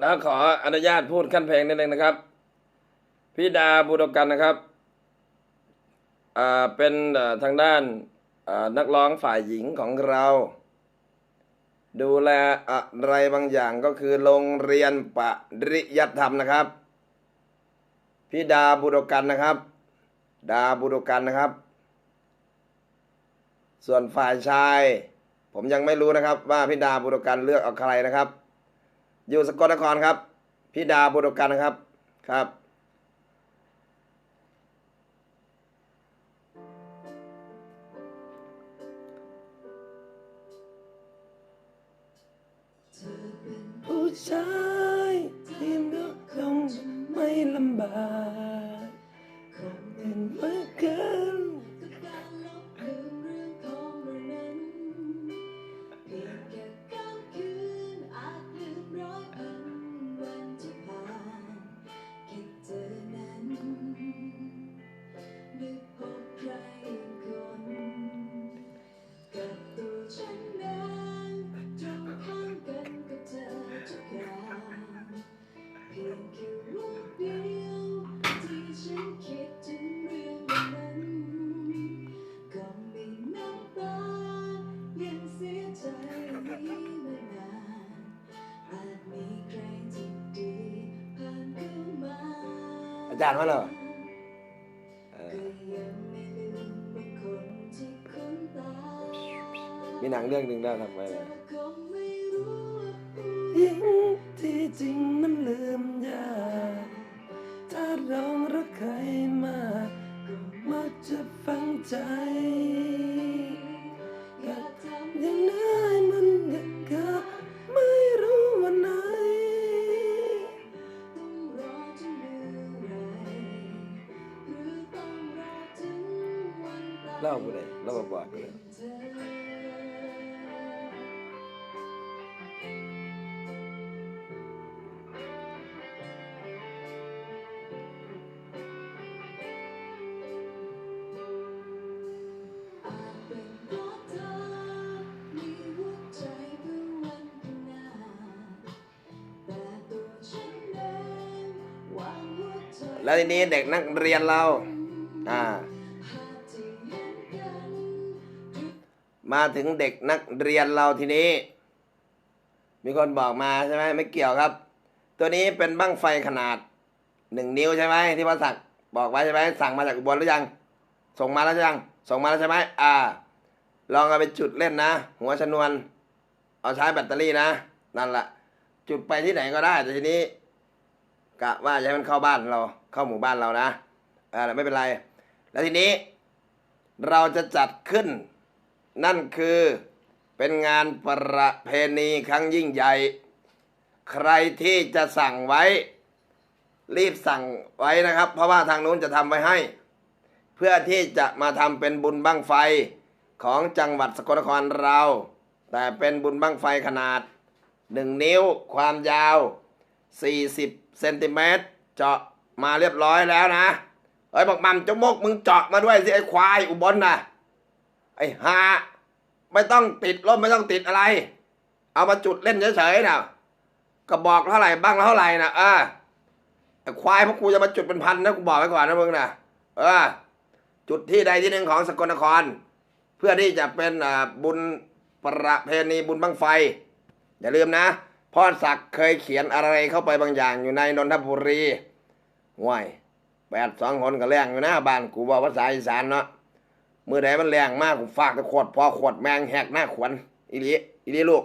แล้วขออนุญาตพูดขั้นเพลงนิดนึงนะครับพี่ดาบุรกันนะครับเป็นทางด้านนักร้องฝ่ายหญิงของเรา ดูแลอะไรบางอย่างก็คือโรงเรียนปริยัติธรรมนะครับพี่ดาบุรกันนะครับ ดาบุรกันนะครับ ส่วนฝ่ายชาย ผมยังไม่รู้นะครับว่าพี่ดาบุรกันเลือกเอาใครนะครับ อยู่สกลนครครับพี่ดาบุรกันนะครับครับ ผู้ชายที่ก็คงไม่ลำบากคงเห็นว่าเกิน จารย์ว่าเหรอเอก็อยังไม่ลืมว่าคนที่คุ้นตามีหนังเรื่องหนึ่งได้ทำไว้เลอยคงไม่รู้ว่าผู้ยิ่งที่จริงน้ำลืมยากถ้า หัวใจเพื่อวันข้างหน้าแต่ตัวฉันเองวางหัวใจแล้วทีนี้เด็กนักเรียนเราอ่า มาถึงเด็กนักเรียนเราทีนี้ มีคนบอกมาใช่ไหมไม่เกี่ยวครับ ตัวนี้เป็นบั้งไฟขนาดหนึ่งนิ้วใช่ไหมที่พระศักบอกไว้ใช่ไหมสั่งมาจากอุบลหรือยัง ส่งมาแล้วใช่ยังส่งมาแล้วใช่ไหมอ่า ลองเอาไปจุดเล่นนะ หัวชนวน เอาใช้แบตเตอรี่นะนั่นแหละจุดไปที่ไหนก็ได้แต่ทีนี้กะว่าจะให้มันเข้าบ้านเราเข้าหมู่บ้านเรานะอ่าไม่เป็นไร แล้วทีนี้ เราจะจัดขึ้น นั่นคือเป็นงานประเพณีครั้งยิ่งใหญ่ ใครที่จะสั่งไว้ รีบสั่งไว้นะครับ เพราะว่าทางนู้นจะทำไว้ให้ เพื่อที่จะมาทำเป็นบุญบั้งไฟของจังหวัดสกลนครเรา แต่เป็นบุญบั้งไฟขนาด 1 นิ้วความยาว 40เซนติเมตรเจาะมาเรียบร้อยแล้วนะเอ้ยบอกมัมจมกมึงเจาะมาด้วยสิไอ้ควายอุบลน่ะ ไอ้หาไม่ต้องติดร่มไม่ต้องติดอะไร เอามาจุดเล่นเฉยๆนะกระบอกเท่าไหร่บ้างเท่าไหร่นะเออไอ้ควายพวกกูจะมาจุดเป็นพันนะกูบอกไว้ก่อนนะมึงนะเออ จุดที่ใดที่หนึ่งของสกลนคร เพื่อที่จะเป็นบุญประเพณีบุญบังไฟ อย่าลืมนะพ่อศักดิ์เคยเขียนอะไรเข้าไปบางอย่างอยู่ในนนทบุรีห่วยแปดสองคนก็แรงอยู่นะบ้านกูบอกภาษาอีสานเนาะ มือใดมันแรงมากผมฝากตะขวดพอขวดแมงแหกหน้าขวนอีหลีอีหลีลูก